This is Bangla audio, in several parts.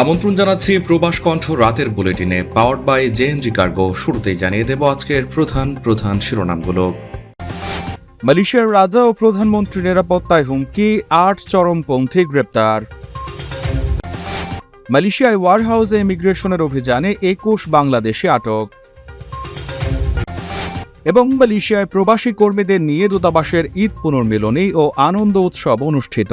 আমন্ত্রণ জানাচ্ছি প্রবাস কণ্ঠ রাতের বুলেটিনে পাওয়ার বাই জেএনজি কার্গো শুরুতেই জানিয়ে দেব আজকের প্রধান প্রধান শিরোনামগুলো। মালয়েশিয়ার রাজা ও প্রধানমন্ত্রী নিরাপত্তায় হুমকি, আট চরমপন্থী গ্রেপ্তার। মালয়েশিয়ায় ওয়ার হাউসে ইমিগ্রেশনের অভিযানে একুশ বাংলাদেশি আটক। এবং মালয়েশিয়ায় প্রবাসী কর্মীদের নিয়ে দূতাবাসের ঈদ পুনর্মিলনী ও আনন্দ উৎসব অনুষ্ঠিত।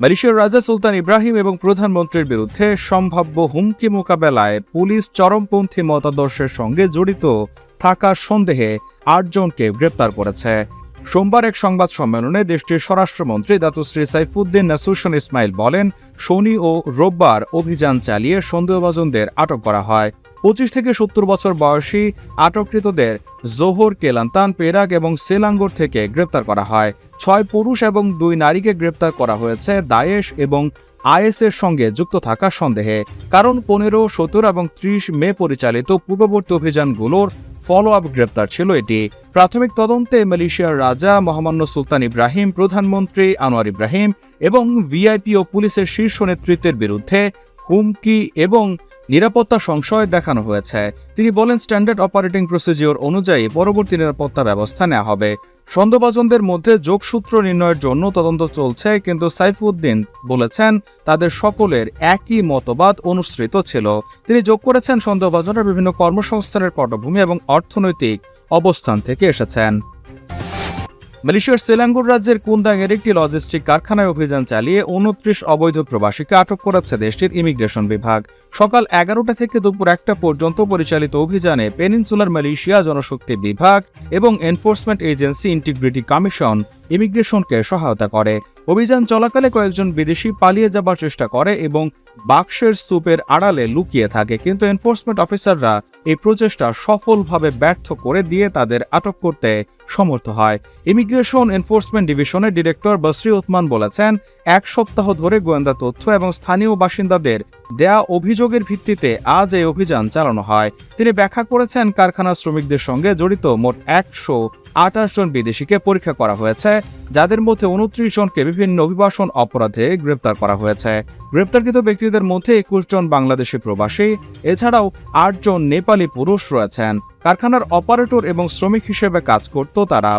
মালয়েশিয়ার রাজা সুলতান ইব্রাহিম এবং প্রধানমন্ত্রীর বিরুদ্ধে সম্ভাব্য হুমকি মোকাবেলায় পুলিশ চরমপন্থী মতাদর্শের সঙ্গে জড়িত থাকার সন্দেহে আটজনকে গ্রেপ্তার করেছে। সোমবার এক সংবাদ সম্মেলনে দেশটির স্বরাষ্ট্রমন্ত্রী দাতুশ্রী সাইফুদ্দিন নাসুসন ইসমাইল বলেন, শনি ও রোববার অভিযান চালিয়ে সন্দেহভাজনদের আটক করা হয়। পঁচিশ থেকে সত্তর বছর বয়সী আটককৃতদের জোহর, কেলান্তান পেরাক এবং সেলাঙ্গোর থেকে গ্রেপ্তার করা হয়। ছয় পুরুষ এবং দুই নারীকে গ্রেপ্তার করা হয়েছে দায়েশ এবং আইএসের সঙ্গে যুক্ত থাকার সন্দেহে। কারণ পনেরো, সতেরো এবং ত্রিশ মে পরিচালিত পূর্ববর্তী অভিযানগুলোর ফলো আপ গ্রেপ্তার ছিল এটি। প্রাথমিক তদন্তে মালয়েশিয়ার রাজা মহামান্য সুলতান ইব্রাহিম, প্রধানমন্ত্রী আনোয়ার ইব্রাহিম এবং ভিআইপি ও পুলিশের শীর্ষ নেতৃত্বের বিরুদ্ধে হুমকি এবং নিরাপত্তা সংশয় দেখানো হয়েছে। তিনি বলেন, স্ট্যান্ডার্ড অপারেটিং প্রসিজিওর অনুযায়ী পরবর্তী নিরাপত্তা ব্যবস্থা নেওয়া হবে। সন্দেহভাজনদের মধ্যে যোগসূত্র নির্ণয়ের জন্য তদন্ত চলছে, কিন্তু সাইফুদ্দিন বলেছেন, তাদের সকলের একই মতবাদ অনুসৃত ছিল। তিনি যোগ করেছেন, সন্দেহভাজনরা বিভিন্ন কর্মসংস্থানের পটভূমি এবং অর্থনৈতিক অবস্থান থেকে এসেছেন। মালয়েশিয়ার সেলাঙ্গুর রাজ্যের কুন্দাংয়ের একটি লজিস্টিক কারখানায় অভিযান চালিয়ে উনত্রিশ অবৈধ প্রবাসীকে আটক করাচ্ছে দেশটির ইমিগ্রেশন বিভাগ। সকাল এগারোটা থেকে দুপুর একটা পর্যন্ত পরিচালিত অভিযানে পেনিনসুলার মালয়েশিয়া জনশক্তি বিভাগ এবং এনফোর্সমেন্ট এজেন্সি ইন্টিগ্রিটি কমিশন ইমিগ্রেশনকে সহায়তা করে। অভিযান চলাকালে কয়েকজন বিদেশি পালিয়ে যাবার চেষ্টা করে এবং বাক্সের স্তূপের আড়ালে লুকিয়ে থাকে। কিন্তু এনফোর্সমেন্ট অফিসাররা এই প্রচেষ্টা সফলভাবে ব্যর্থ করে দিয়ে তাদের আটক করতে সমর্থ হয়। ইমিগ্রেশন এনফোর্সমেন্ট ডিভিশনের ডিরেক্টর বসরি ওথমান বলেছেন, এক সপ্তাহ ধরে গোয়েন্দা তথ্য এবং স্থানীয় বাসিন্দাদের দেয়া অভিযোগের ভিত্তিতে আজ এই অভিযান চালানো হয়। তিনি ব্যাখ্যা করেছেন, কারখানার শ্রমিকদের সঙ্গে জড়িত মোট একশো আঠাশ জন বিদেশিকে পরীক্ষা করা হয়েছে যাদের মধ্যে উনত্রিশ জনকে বিভিন্ন অভিবাসন অপরাধে গ্রেপ্তার করা হয়েছে গ্রেপ্তারকৃত ব্যক্তিদের মধ্যে একুশ জন বাংলাদেশি প্রবাসী এছাড়াও আটজন নেপালি পুরুষ রয়েছেন কারখানার অপারেটর এবং শ্রমিক হিসেবে কাজ করত তারা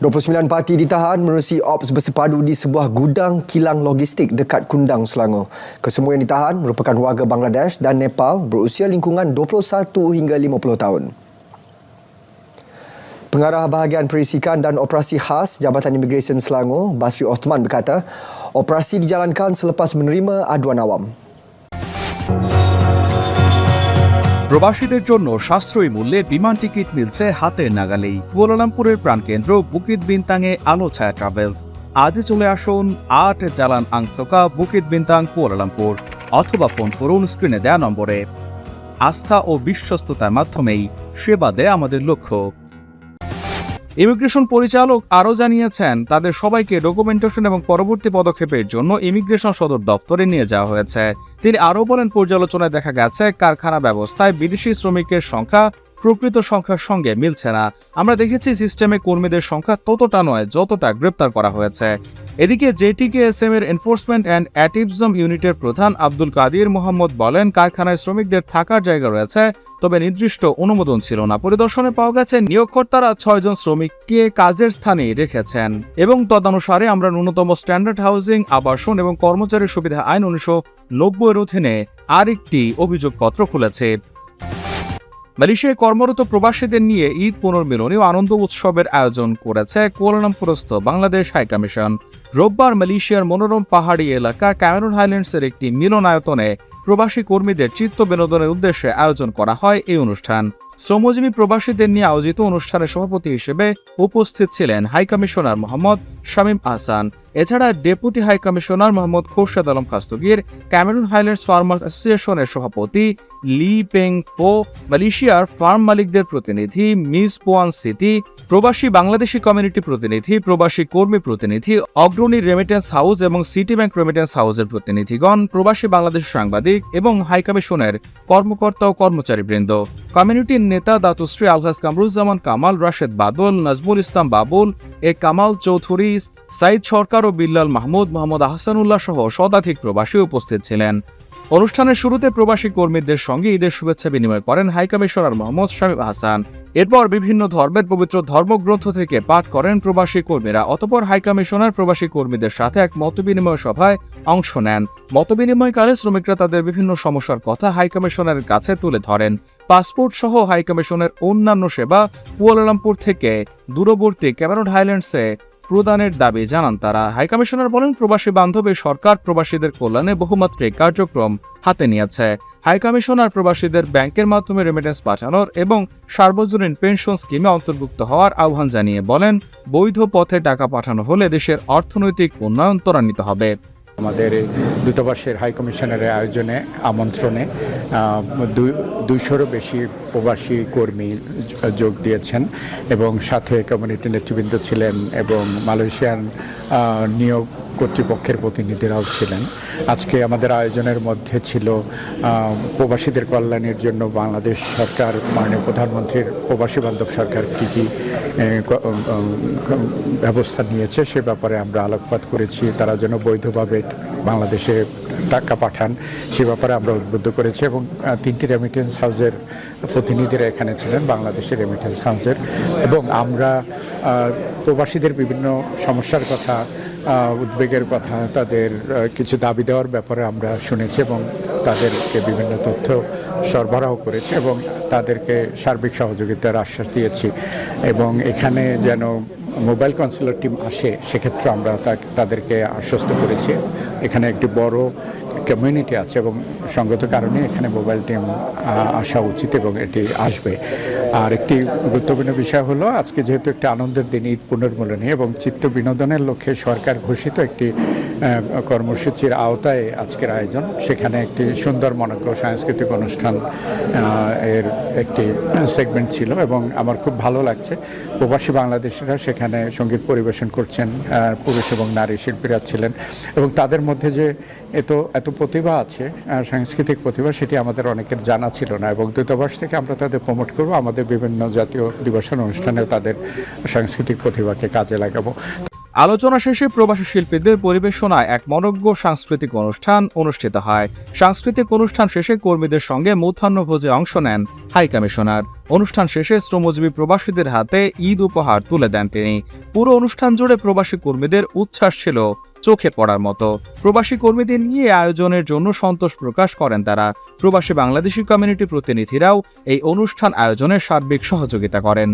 29 parti ditahan menerusi ops bersepadu di sebuah gudang kilang logistik dekat Kundang, Selangor. Kesemua yang ditahan merupakan warga Bangladesh dan Nepal berusia lingkungan 21 hingga 50 tahun. Pengarah bahagian perisikan dan operasi khas Jabatan Imigresen Selangor, Basri Osman berkata, operasi dijalankan selepas menerima aduan awam. প্রবাসীদের জন্য সাশ্রয়ী মূল্যে বিমান টিকিট মিলছে হাতের নাগালেই কুয়ালালামপুরের প্রাণকেন্দ্র বুকিত বিনতাংয়ে আলো ছায়া ট্রাভেলস আজই চলে আসুন আট Jalan Angsoka Bukit Bintang Kuala Lumpur অথবা ফোন করুন স্ক্রিনে দেয়া নম্বরে আস্থা ও বিশ্বস্ততার মাধ্যমেই সেবা দেয় আমাদের লক্ষ্য ইমিগ্রেশন পরিচালক আরও জানিয়েছেন, তাদের সবাইকে ডকুমেন্টেশন এবং পরবর্তী পদক্ষেপের জন্য ইমিগ্রেশন সদর দপ্তরে নিয়ে যাওয়া হয়েছে। তিনি আরও বলেন, পর্যালোচনায় দেখা গেছে, কারখানা ব্যবস্থায় বিদেশি শ্রমিকের সংখ্যা প্রকৃত সংখ্যার সঙ্গে মিলছে না। আমরা দেখেছি সিস্টেমে কর্মীদের সংখ্যা ততটা নয়, যতটা গ্রেপ্তার করা হয়েছে। এদিকে জেটিকে এস এম এর এনফোর্সমেন্ট অ্যান্ড অ্যাটিভজম ইউনিটের প্রধান আব্দুল কাদির মোহাম্মদ বলেন, কারখানায় শ্রমিকদের থাকার জায়গা রয়েছে, তবে নির্দিষ্ট অনুমোদন ছিল না। পরিদর্শনে পাওয়া গেছে, নিয়োগকর্তারা ছয়জন শ্রমিককে কাজের স্থানে রেখেছেন এবং তদানুসারে আমরা ন্যূনতম স্ট্যান্ডার্ড হাউজিং আবাসন এবং কর্মচারী সুবিধা আইন উনিশশো নব্বইয়ের অধীনে আরেকটি অভিযোগপত্র খুলেছে। মালয়েশিয়ায় কর্মরত প্রবাসীদের নিয়ে ঈদ পুনর্মিলনী ও আনন্দ উৎসবের আয়োজন করেছে কুয়ালালামপুরস্থ বাংলাদেশ হাইকমিশন রোববার মালয়েশিয়ার মনোরম পাহাড়ি এলাকা ক্যামেরন হাইল্যান্ডসের একটি মিলনায়তনে প্রবাসী কর্মীদের চিত্ত বিনোদনের উদ্দেশ্যে আয়োজন করা হয় এই অনুষ্ঠান। শ্রমজীবী প্রবাসীদের নিয়ে আয়োজিত অনুষ্ঠানে সভাপতি হিসেবে উপস্থিত ছিলেন হাই কমিশনার মোহাম্মদ শামীম আহসান। এছাড়া deputy high commissioner Mohammad Khorshed Alam Khastagir Cameron Highlands farmers অ্যাসোসিয়েশনের সভাপতি লি পেং পো, মালয়েশিয়ার ফার্ম মালিকদের প্রতিনিধি মিস পোয়ান সিটি, প্রবাসী বাংলাদেশি কমিউনিটি প্রতিনিধি, প্রবাসী কর্মী প্রতিনিধি, অগ্রণী রেমিটেন্স হাউস এবং সিটি ব্যাংক রেমিটেন্স হাউসের প্রতিনিধিগণ, প্রবাসী বাংলাদেশ সাংবাদিক এবং হাই কমিশনের কর্মকর্তা ও কর্মচারীবৃন্দ। কমিউনিটির নেতা দাতুশ্রী আলহাজ কামরুজ্জামান, কামাল রাশেদ বাদল, নাজমুল ইসলাম বাবুল, এ কামাল চৌধুরী, সাইদ সরকার ও বিল্লাল মাহমুদ, মোহাম্মদ আহসানুল্লাহ সহ শতাধিক প্রবাসী উপস্থিত ছিলেন। অনুষ্ঠানের শুরুতে প্রবাসী কর্মীদের সঙ্গে ঈদের শুভেচ্ছা বিনিময় করেন হাই কমিশনার মোহাম্মদ শামীম হাসান। এরপর বিভিন্ন ধর্মের পবিত্র ধর্মগ্রন্থ থেকে পাঠ করেন প্রবাসী কর্মীরা। অতপর হাই কমিশনার প্রবাসী কর্মীদের সাথে এক মতবিনিময় সভায় অংশ নেন। মতবিনিময়কালে শ্রমিকরা তাদের বিভিন্ন সমস্যার কথা হাই কমিশনারের কাছে তুলে ধরেন। পাসপোর্ট সহ হাইকমিশনের অন্যান্য সেবা কুয়ালালামপুর থেকে দূরবর্তী ক্যামেরন হাইল্যান্ডসে প্রদানের দাবি জানান তারা। হাইকমিশনার বলেন, প্রবাসী বান্ধবী সরকার প্রবাসীদের কল্যাণে বহুমাত্রিক কার্যক্রম হাতে নিয়েছে। হাইকমিশনার প্রবাসীদের ব্যাংকের মাধ্যমে রেমিটেন্স পাঠানোর এবং সার্বজনীন পেনশন স্কিমে অন্তর্ভুক্ত হওয়ার আহ্বান জানিয়ে বলেন, বৈধ পথে টাকা পাঠানো হলে দেশের অর্থনৈতিক উন্নয়ন ত্বরান্বিত হবে। আমাদের দূতাবাসের হাই কমিশনারের আয়োজনে, আমন্ত্রণে দুইশোরও বেশি প্রবাসী কর্মী যোগ দিয়েছেন এবং সাথে কমিউনিটি নেতৃবৃন্দ ছিলেন এবং মালয়েশিয়ান নিয়োগ কর্তৃপক্ষের প্রতিনিধিরাও ছিলেন। আজকে আমাদের আয়োজনের মধ্যে ছিল প্রবাসীদের কল্যাণের জন্য বাংলাদেশ সরকার, মাননীয় প্রধানমন্ত্রীর প্রবাসী বান্ধব সরকার কী কী ব্যবস্থা নিয়েছে সে ব্যাপারে আমরা আলোকপাত করেছি। তারা যেন বৈধভাবে বাংলাদেশে টাকা পাঠান, সে ব্যাপারে আমরা উদ্বুদ্ধ করেছি এবং তিনটি রেমিটেন্স হাউসের প্রতিনিধিরা এখানে ছিলেন, বাংলাদেশের রেমিটেন্স হাউসের এবং আমরা প্রবাসীদের বিভিন্ন সমস্যার কথা উদ্বেগের কথা, তাদের কিছু দাবি দেওয়ার ব্যাপারে আমরা শুনেছি এবং তাদেরকে বিভিন্ন তথ্য সরবরাহ করেছি এবং তাদেরকে সার্বিক সহযোগিতার আশ্বাস দিয়েছি। এবং এখানে যেন মোবাইল কাউন্সিলর টিম আসে, সেক্ষেত্রে আমরা তাদেরকে আশ্বস্ত করেছি। এখানে একটি বড় কমিউনিটি আছে এবং সঙ্গত কারণে এখানে মোবাইল টিম আসা উচিত এবং এটি আসবে। আর একটি গুরুত্বপূর্ণ বিষয় হলো, আজকে যেহেতু একটি আনন্দের দিন ঈদ পুনর্মূলনী এবং চিত্ত বিনোদনের লক্ষ্যে সরকার ঘোষিত একটি কর্মসূচির আওতায় আজকের আয়োজন। সেখানে একটি সুন্দর মনজ্ঞ সাংস্কৃতিক অনুষ্ঠান এর একটি সেগমেন্ট ছিল এবং আমার খুব ভালো লাগছে। প্রবাসী বাংলাদেশিরা সেখানে সংগীত পরিবেশন করছেন পুরুষ এবং নারী শিল্পীরা ছিলেন এবং তাদের মধ্যে যে এত এত প্রতিভা আছে সাংস্কৃতিক প্রতিভা, সেটি আমাদের অনেকের জানা ছিল না এবং দূতাবাস থেকে আমরা তাদের প্রমোট করব। আমাদের বিভিন্ন জাতীয় দিবসের অনুষ্ঠানেও তাদের সাংস্কৃতিক প্রতিভাকে কাজে লাগাবো। আলোচনা শেষে প্রবাসী শিল্পীদের পরিবেশনায় এক মনজ্ঞ সাংস্কৃতিক অনুষ্ঠান অনুষ্ঠিত হয়। সাংস্কৃতিক অনুষ্ঠান শেষে কর্মীদের সঙ্গে মধ্যাহ্নভোজে অংশ নেন হাই কমিশনার। অনুষ্ঠান শেষে শ্রমজীবী প্রবাসীদের হাতে ঈদ উপহার তুলে দেন তিনি। পুরো অনুষ্ঠান জুড়ে প্রবাসী কর্মীদের উচ্ছ্বাস ছিল চোখে পড়ার মতো। প্রবাসী কর্মীদের নিয়ে আয়োজনের জন্য সন্তোষ প্রকাশ করেন তারা। প্রবাসী বাংলাদেশি কমিউনিটি প্রতিনিধিরাও এই অনুষ্ঠান আয়োজনে সার্বিক সহযোগিতা করেন।